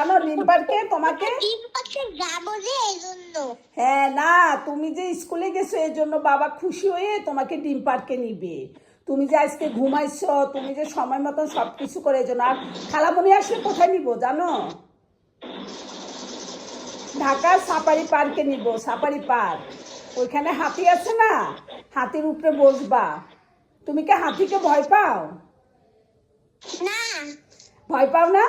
জানো ডিম পার্কে তোমাকে হ্যাঁ না তুমি যে স্কুলে গেছো এই জন্য বাবা খুশি হয়ে তোমাকে ডিম পার্কে নিবে। তুমি যে আজকে ঘুমাইছো তুমি যে সময় মতন সব কিছু করে এই জন্য আর খালামণি আসলে কোথায় নিব জানো? ঢাকা সাফারি পার্কে নিব সাফারি পার্ক। ওইখানে হাতি আছে না? হাতির উপরে বসবা। তুমি কি হাতিকে ভয় পাও? না। ভয় পাও না?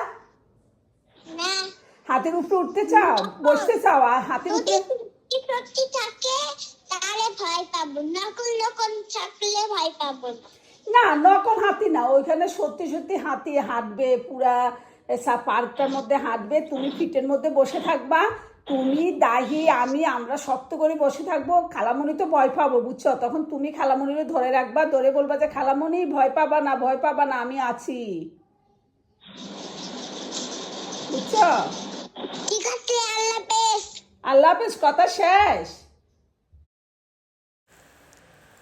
হাতির উপরে উঠতে চাও? বসতে চাও? আর হাতির যদি উপরে সত্যি থাকে তাহলে ভয় পাবো। নকল নকল থাকলে ভয় পাবো না। নকল হাতি না। ওইখানে সত্যি সত্যি হাতি হাঁটবে পুরা এসা পার্কটার মধ্যে হাঁটবে। তুমি ফিটের মধ্যে বসে থাকবা। তুমি দাহি আমি আমরা শক্ত করে বসে থাকব। খালামণি তো ভয় পাবো বুঝছ? তখন তুমি খালামণিরে ধরে রাখবা। ধরে বলবা যে খালামণি ভয় পাবা না ভয় পাবা না আমি আছি। বুঝছ ঠিক আছে আল্লাহ বেশ আল্লাহ হাফেজ, কথা শেষ।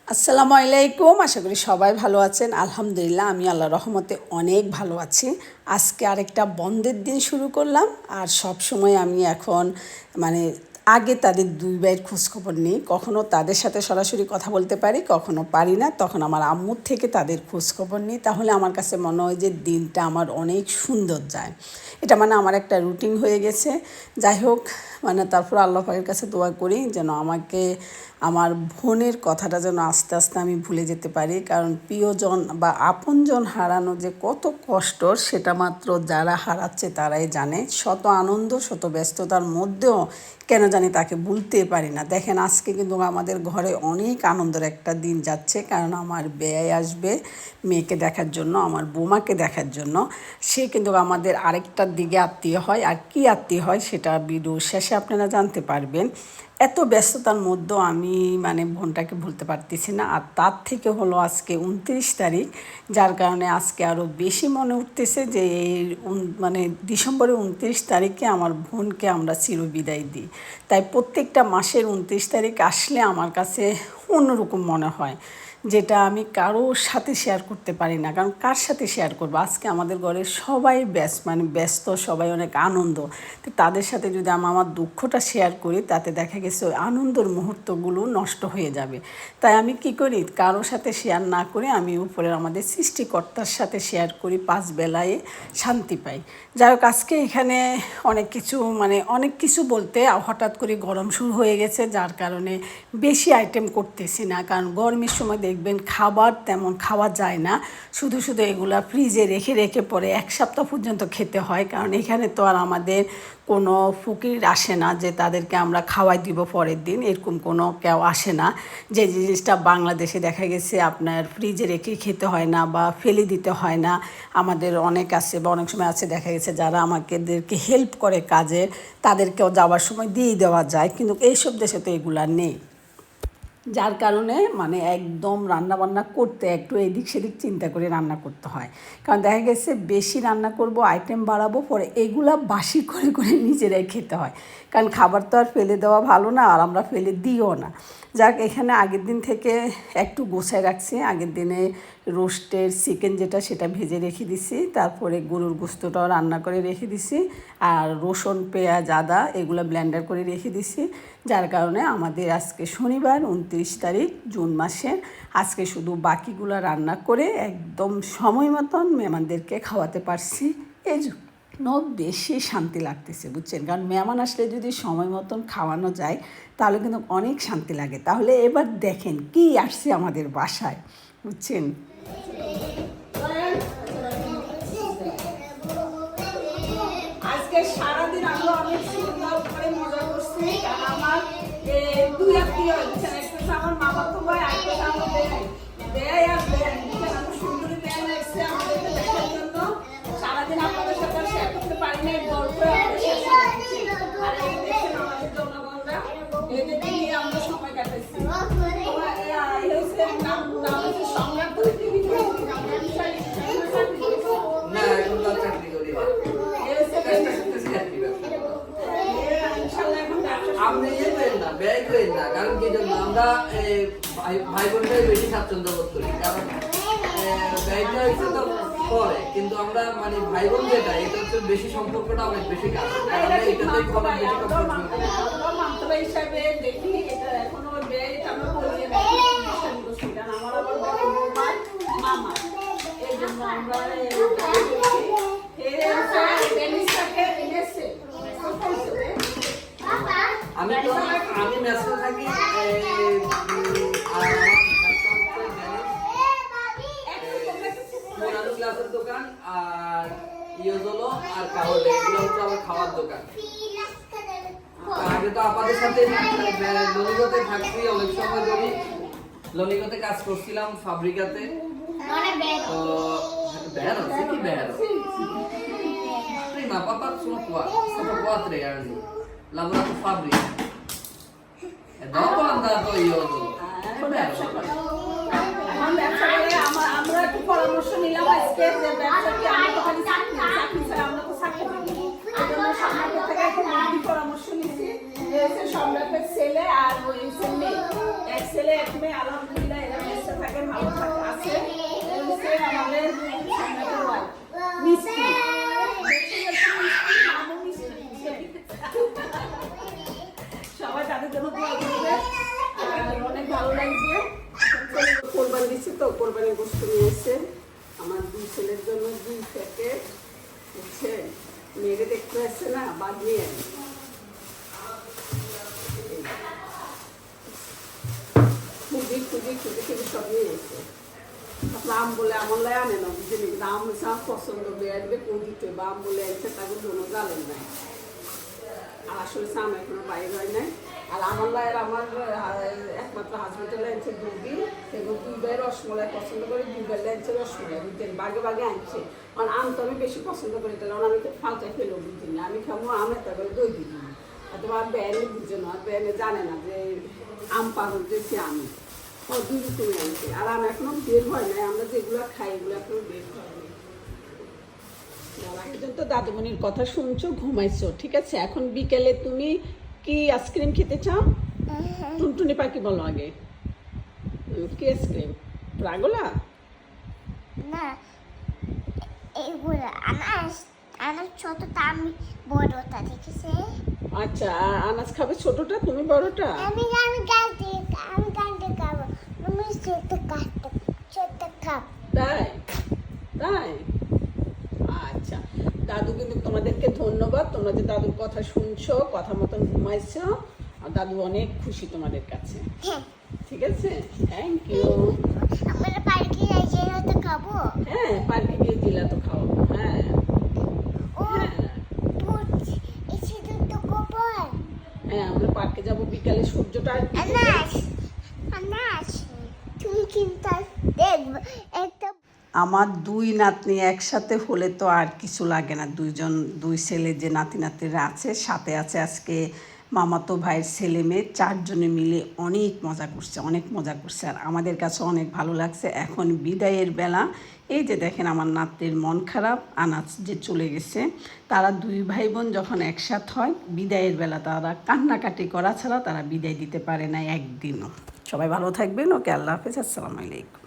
আসসালামু আলাইকুম, আশা করি সবাই ভালো আছেন। আলহামদুলিল্লাহ, আমি আল্লাহ রহমতে অনেক ভালো আছি। আজকে আরেকটা বন্ধের দিন শুরু করলাম, আর সব সময় আমি এখন মানে আগে তাদের দুই ভাইয়ের খোঁজখবর নিই। কখনও তাদের সাথে সরাসরি কথা বলতে পারি কখনও পারি না। তখন আমার আম্মুর থেকে তাদের খোঁজখবর নিই। তাহলে আমার কাছে মনে হয় যে দিনটা আমার অনেক সুন্দর যায়। এটা মানে আমার একটা রুটিন হয়ে গেছে। যাই হোক মানে তারপর আল্লাহ পাকের কাছে দোয়া করি যেন আমাকে আমার বোনের কথাটা যেন আস্তে আস্তে আমি ভুলে যেতে পারি, কারণ প্রিয়জন বা আপনজন হারানো যে কত কষ্ট, সেটা মাত্র যারা হারাচ্ছে তারাই জানে। শত আনন্দ, শত ব্যস্ততার মধ্যেও কেন জানি তাকে ভুলতে পারি না। দেখেন, আজকে কিন্তু আমাদের ঘরে অনেক আনন্দের একটা দিন যাচ্ছে, কারণ আমার ব্যয় আসবে মেয়েকে দেখার জন্য, আমার বোমাকে দেখার জন্য। সে কিন্তু আমাদের আরেকটার দিকে আত্মীয় হয়। আর কি আত্মীয় হয়, সেটা ভিডিও শেষে আপনারা জানতে পারবেন। এত ব্যস্ততার মধ্যেও আমি মানে বোনটাকে ভুলতে পারতেছি না। আর তার থেকে হলো আজকে উনত্রিশ তারিখ, যার কারণে আজকে আরও বেশি মনে উঠতেছে যে এই মানে ডিসেম্বরের উনত্রিশ তারিখে আমার বোনকে আমরা চিরবিদায় দিই। তাই প্রত্যেকটা মাসের উনত্রিশ তারিখ আসলে আমার কাছে অন্যরকম মনে হয়। যেটা আমি কারোর সাথে শেয়ার করতে পারি না। কারণ কার সাথে শেয়ার করব? আজকে আমাদের ঘরে সবাই ব্যস্ত মানে ব্যস্ত, সবাই অনেক আনন্দ। তো তাদের সাথে যদি আমি আমার দুঃখটা শেয়ার করি, তাতে দেখা গেছে ওই আনন্দর মুহূর্তগুলো নষ্ট হয়ে যাবে। তাই আমি কি করি? কারোর সাথে শেয়ার না করে আমি উপরের আমাদের সৃষ্টিকর্তার সাথে শেয়ার করি, পাঁচ বেলায় শান্তি পাই। যাই হোক, আজকে এখানে অনেক কিছু মানে অনেক কিছু বলতে হঠাৎ করে গরম শুরু হয়ে গেছে, যার কারণে বেশি আইটেম করতেছি না। কারণ গরমের সময় দেখবেন খাবার তেমন খাওয়া যায় না। শুধু শুধু এগুলা ফ্রিজে রেখে রেখে পরে এক সপ্তাহ পর্যন্ত খেতে হয়। কারণ এখানে তো আর আমাদের কোনো ফকির আসে না যে তাদেরকে আমরা খাওয়াই দিব পরের দিন। এরকম কোনো কেউ আসে না। যে জিনিসটা বাংলাদেশে দেখা গেছে আপনার ফ্রিজে রেখে খেতে হয় না বা ফেলে দিতে হয় না। আমাদের অনেক আছে বা অনেক সময় আছে দেখা গেছে যারা আমাদেরকে হেল্প করে কাজে, তাদেরকেও যাওয়ার সময় দিয়ে দেওয়া যায়। কিন্তু এইসব দেশে তো এগুলা নেই। যার কারণে মানে একদম রান্না বান্না করতে একটু এদিক সেদিক চিন্তা করে রান্না করতে হয়। কারণ দেখা গেছে বেশি রান্না করব আইটেম বাড়াবো, পরে এগুলা বাসি করে করে নিজেরাই খেতে হয়। কারণ খাবার তো আর ফেলে দেওয়া ভালো না, আর আমরা ফেলে দিও না। যাক, এখানে আগের দিন থেকে একটু গোছায় রাখছি। আগের দিনে রোস্টের চিকেন যেটা, সেটা ভেজে রেখে দিছি। তারপরে গরুর গোস্তটাও রান্না করে রেখে দিছি। আর রসুন, পেঁয়াজ, আদা, এগুলো ব্লেন্ডার করে রেখে দিছি। যার কারণে আমাদের আজকে শনিবার, উনত্রিশ তারিখ, জুন মাসে আজকে শুধু বাকিগুলো রান্না করে একদম সময় মতন মেহমানদেরকে খাওয়াতে পারছি। এই বেশি শান্তি লাগতেছে, বুঝছেন? কারণ মেহমান আসলে যদি সময় মতন খাওয়ানো যায়, তাহলে কিন্তু অনেক শান্তি লাগে। তাহলে এবার দেখেন, কি আসছে আমাদের বাসায়, বুঝছেন? সারাদিন আমরা আমার মামা তো ভাই, আর আমার বেয়াই বেয়াই আর বেয়াই আমার সুন্দরী বেয়াই করতে পারি না হয়ে। আর এই আমাদের জনগণরা নিয়ে আমরা সময় কাটাচ্ছি আপনি ইয়ে করেন ব্যয় করেন না কারণ কি জন্য আমরা ভাই বোনরাই বেশি স্বাচ্ছন্দ্য বোধ করি কারণ ব্যয়টা হচ্ছে তো করে কিন্তু আমরা মানে ভাই বোন যেটা এটা হচ্ছে বেশি সম্পর্কটা অনেক বেশি আমরা এটাতেই কথা হিসাবে দেখি এটা এখনও বেয়ে এটা আমরা বলি না আমার আবার মামা মামা। এই জন্য আমরা এই এই হচ্ছে বেনিসাকে এনেছে আমি তো আমি মেসে থাকি গ্লাসের দোকান আর ইয়োজলো আর কাহলে এগুলো হচ্ছে আমার খাওয়ার দোকান আগে তো আপাদের সাথে ললিগতে থাকছি অনেক সময় ধরে ললিগতে কাজ করছিলাম ফাব্রিকাতে তো Vero, sì che vero. Prima papà sono qua, sono qua tre anni. Lavorato in fabbrica. E dopo è andato io. এখন একটু পরামর্শ নিলাম আজকে যে ব্যবসা মেয়েকে দেখতে আসছে না? আনি। খুবই খুবই খুবই খুবই সব নিয়ে এসে আপনার আম বলে আমার আনে না? বুঝলি কিন্তু আম পছন্দ বেড়বে কোন দিতে বা আম বলে আনছে, তাকে জন্য জানেন নাই। আর আসলে সাম এখনও বাইরে হয় নাই। আর আমার লাইয়ের আমার একমাত্র হাজবেন্ডের লাইনছে দুধি এবং দুই ভাই রসমলাই পছন্দ করে দুই লাইনছে রসমলাই বুঝছেন বাগে বাগে আনছে। কারণ আম তো আমি বেশি পছন্দ করি, তাহলে আমি তো ফালটা খেলেও বুঝছি না। আমি খাব আম একটা করে দই দিই। তোমার ব্যানে বুঝে না ব্যানে জানে না যে আম পাগল দিয়েছি আমি। ও দুই রকমই আনছে। আর আম এখনও বের হয় নাই, আমরা যেগুলো খাই এগুলো এখনও বের হয় নাই। পর্যন্ত দাদুমণির কথা শুনছো, ঘুমাইছো, ঠিক আছে? এখন বিকেলে তুমি কি আইসক্রিম খেতে চাও? টুনটুনি পাখি বলো আগে। কি আইসক্রিম রাগোলা? না এগুলো আনাস আনাস ছোটটা আমি বড়টা দেখেছে। আচ্ছা আনাজ খাবে ছোটটা তুমি বড়টা? আমি আমি গাছ আমি গানটা খাব। তুমি ছোট কাটতে ছোট খাব। তাই? তাই? আচ্ছা। দাদু কিন্তু তোমাদেরকে ধন্যবাদ। তোমরা যে দাদুর কথা শুনছো কথা মতন ঘুমাইছো আর দাদু অনেক খুশি তোমাদের কাছে। হ্যাঁ। ঠিক আছে? থ্যাংক ইউ আমরা পার্কে যাই যে হয়তো খাব। হ্যাঁ পার্কে গিয়ে দিলা তো খাওয়াবো। হ্যাঁ। ও হ্যাঁ। তো হ্যাঁ আমরা পার্কে যাব বিকালে। সূর্যটা আনাস তুমি কিন্তু দেখবে। আমার দুই নাতনি একসাথে হলে তো আর কিছু লাগে না। দুইজন, দুই ছেলে যে নাতি নাতিরা আছে, সাথে আছে আজকে মামাতো ভাইয়ের ছেলে মেয়ে, চারজনে মিলে অনেক মজা করছে, অনেক মজা করছে। আর আমাদের কাছে অনেক ভালো লাগছে। এখন বিদায়ের বেলা, এই যে দেখেন আমার নাতনির মন খারাপ, আনাজ যে চলে গেছে, তারা দুই ভাই বোন যখন একসাথ হয়, বিদায়ের বেলা তারা কান্নাকাটি করা ছাড়া তারা বিদায় দিতে পারে না একদিনও। সবাই ভালো থাকবেন। ওকে, আল্লাহ হাফেজ। আসসালামু আলাইকুম।